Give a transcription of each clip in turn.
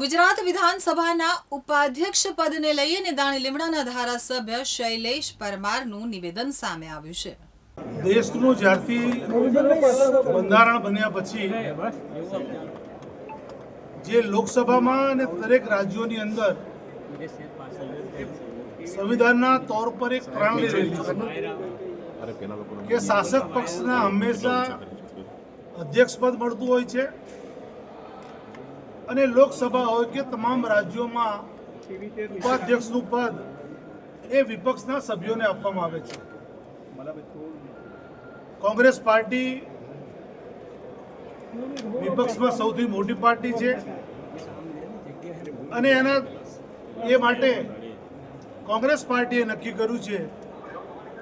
ગુજરાત વિધાનસભાના ઉપાધ્યક્ષ પદને લઈ દાણી લીમડાના ધારાસભ્ય શૈલેષ પરમારનું નિવેદન સામે આવ્યું છે. દેશનું જ્યારથી બંધારણ બન્યા પછી જે લોકસભામાં અને દરેક રાજ્યોની અંદર સંવિધાનના તોર પર એક પ્રણાલી રહેલી છે. કે શાસક પક્ષના હંમેશા અધ્યક્ષ પદ મળતું હોય છે અને લોકસભા હોય કે તમામ રાજ્યોમાં ઉપાધ્યક્ષનું પદ એ વિપક્ષના સભ્યોને આપવામાં આવે છે. કોંગ્રેસ પાર્ટી વિપક્ષમાં સૌથી મોટી પાર્ટી છે. અને એના એ માટે કોંગ્રેસ પાર્ટીએ નક્કી કર્યું છે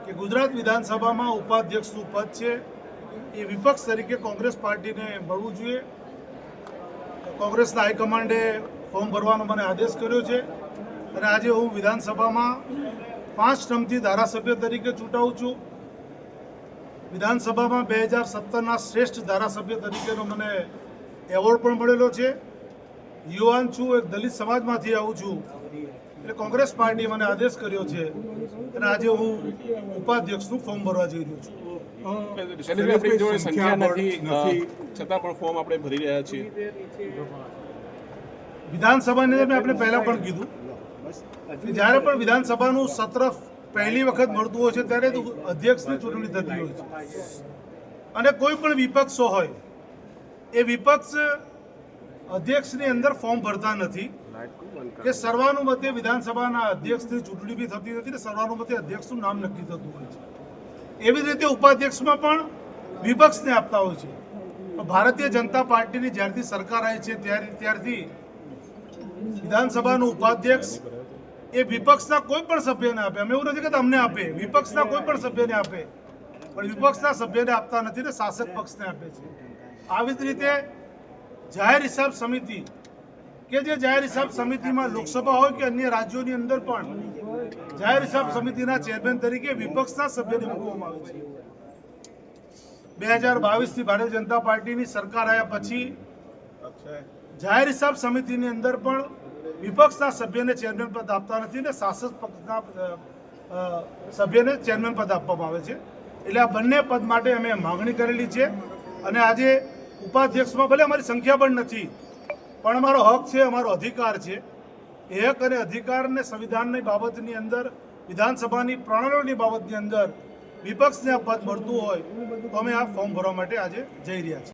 કે ગુજરાત વિધાનસભામાં ઉપાધ્યક્ષનું પદ છે. એ વિપક્ષ તરીકે કોંગ્રેસ પાર્ટીને મળવું જોઈએ. કોંગ્રેસના હાઈકમાન્ડે ફોર્મ ભરવાનો મને આદેશ કર્યો છે અને આજે હું વિધાનસભામાં પાંચ ટર્મથી ધારાસભ્ય તરીકે ચૂંટાવું છું. વિધાનસભામાં બે હજાર સત્તરના શ્રેષ્ઠ ધારાસભ્ય તરીકેનો મને એવોર્ડ પણ મળેલો છે. યુવાન છું, એક દલિત સમાજમાંથી આવું છું. એટલે કોંગ્રેસ પાર્ટીએ મને આદેશ કર્યો છે અને આજે હું ઉપાધ્યક્ષનું ફોર્મ ભરવા જઈ રહ્યો છું. શૈલેષભાઈ, આપણી જોડે સંખ્યા નથી. છતાં પણ ફોર્મ આપણે ભરી રહ્યા છીએ. વિધાનસભાને મેં આપણે પહેલાં પણ કીધું જ્યારે પણ વિધાનસભાનું સત્ર પહેલી વખત મળતું હોય છે ત્યારે તો અધ્યક્ષની ચૂંટણી થતી હોય છે. અને કોઈ પણ વિપક્ષો હોય એ વિપક્ષ અધ્યક્ષની અંદર ફોર્મ ભરતા નથી. કે સર્વાનુમતે વિધાનસભાના અધ્યક્ષની ચૂંટણી બી થતી નથી ને સર્વાનુમતે અધ્યક્ષનું નામ નક્કી થતું હોય છે. એવી જ રીતે ઉપાધ્યક્ષમાં પણ વિપક્ષને આપતા હોય છે. ભારતીય જનતા પાર્ટીની જ્યારથી સરકાર આવી છે, ત્યારે ત્યારથી વિધાનસભાનું ઉપાધ્યક્ષ એ વિપક્ષના કોઈ પણ સભ્યને આપે. અમે એવું નથી કે અમને આપે. વિપક્ષના કોઈ પણ સભ્યને આપે. પણ વિપક્ષના સભ્યને આપતા નથી ને શાસક પક્ષને આપે છે. આવી જ રીતે જાહેર હિસાબ સમિતિ કે જે જાહેર હિસાબ સમિતિમાં લોકસભા હોય કે અન્ય રાજ્યોની અંદર પણ જાહેર હિસાબ સમિતિના ચેરમેન તરીકે વિપક્ષના સભ્યને મૂકવામાં આવે છે. બે હજાર બાવીસથી ભારતીય જનતા પાર્ટીની સરકાર આવ્યા પછી જાહેર હિસાબ સમિતિની અંદર પણ વિપક્ષના સભ્યને ચેરમેન પદ આપતા નથી ને શાસક પક્ષના સભ્યને ચેરમેન પદ આપવામાં આવે છે. એટલે આ બંને પદ માટે અમે માગણી કરેલી છે અને આજે ઉપાધ્યક્ષમાં ભલે અમારી સંખ્યા પણ નથી, પણ અમારો હક છે, અમારો અધિકાર છે. એ હક અને અધિકારને સંવિધાનની બાબતની અંદર, વિધાનસભાની પ્રણાલીની બાબતની અંદર વિપક્ષને આ પદ મળતું હોય તો અમે આ ફોર્મ ભરવા માટે આજે જઈ રહ્યા છીએ.